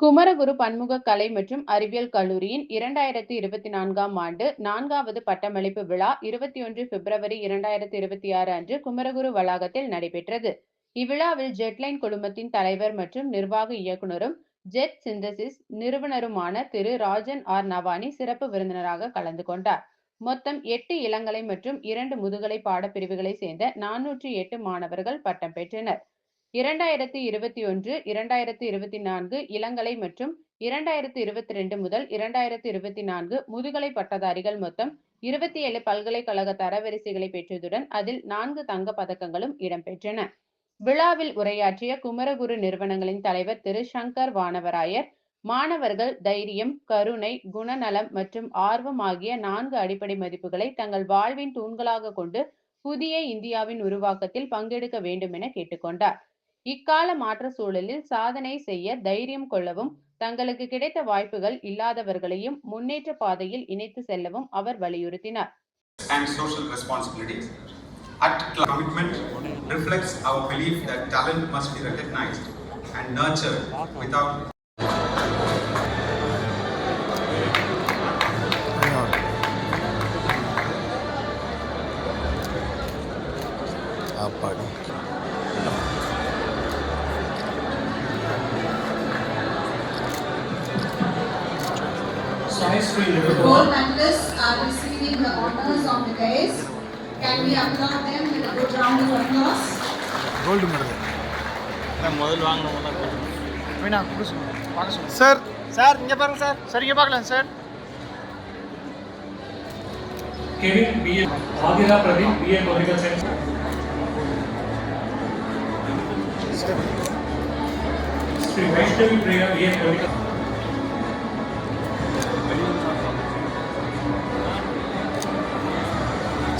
குமரகுரு பன்முக கலை மற்றும் அறிவியல் கல்லூரியின் இரண்டாயிரத்தி இருபத்தி நான்காம் ஆண்டு நான்காவது பட்டமளிப்பு விழா இருபத்தி ஒன்று பிப்ரவரி இரண்டாயிரத்தி இருபத்தி ஆறு அன்று குமரகுரு வளாகத்தில் நடைபெற்றது. இவ்விழாவில் ஜெட்லைன் குழுமத்தின் தலைவர் மற்றும் நிர்வாக இயக்குநரும் ஜெட் சிந்தசிஸ் நிறுவனருமான திரு. ராஜன் ஆர். நவானி சிறப்பு விருந்தினராக கலந்து கொண்டார். மொத்தம் எட்டு இளங்கலை மற்றும் இரண்டு முதுகலை பாடப்பிரிவுகளை சேர்ந்த நானூற்றி எட்டு மாணவர்கள் பட்டம் பெற்றனர். இரண்டாயிரத்தி இருபத்தி ஒன்று இரண்டாயிரத்தி இருபத்தி நான்கு இளங்கலை மற்றும் இரண்டாயிரத்தி இருபத்தி ரெண்டு முதல் இரண்டாயிரத்தி இருபத்தி நான்கு முதுகலை பட்டதாரிகள் மொத்தம் இருபத்தி ஏழு பல்கலைக்கழக தரவரிசைகளை பெற்றதுடன் அதில் நான்கு தங்க பதக்கங்களும் இடம்பெற்றன. விழாவில் உரையாற்றிய குமரகுரு நிறுவனங்களின் தலைவர் திரு. சங்கர் வானவராயர் மாணவர்கள் தைரியம் கருணை குணநலம் மற்றும் ஆர்வம் ஆகிய நான்கு அடிப்படை மதிப்புகளை தங்கள் வாழ்வின் தூண்களாக கொண்டு புதிய இந்தியாவின் உருவாக்கத்தில் பங்கெடுக்க வேண்டும் என கேட்டுக்கொண்டார். இக்கால மாற்ற சூழலில் சாதனை செய்ய தைரியம் கொள்ளவும் தங்களுக்கு கிடைத்த வாய்ப்புகள் இல்லாதவர்களையும் முன்னேற்ற பாதையில் இணைத்து செல்லவும் அவர் வலியுறுத்தினார் and social responsibilities. At commitment reflects our belief that talent must be recognized and nurtured without Sai Sri Liverpool. Four medalists are receiving the honors on the dais. Can we applaud them with a good round of applause? Gold medal முதல் வாங்கினவங்க தான் மீனா குடு சொல்லு பார்க்க சொல்லு sir sir இங்கே பாருங்க sir sir இங்கே பார்க்கலாம் sir Kevin B. Adira Pradeep, B. A. Political Science. Sri Vaishnavi Priya, B. A.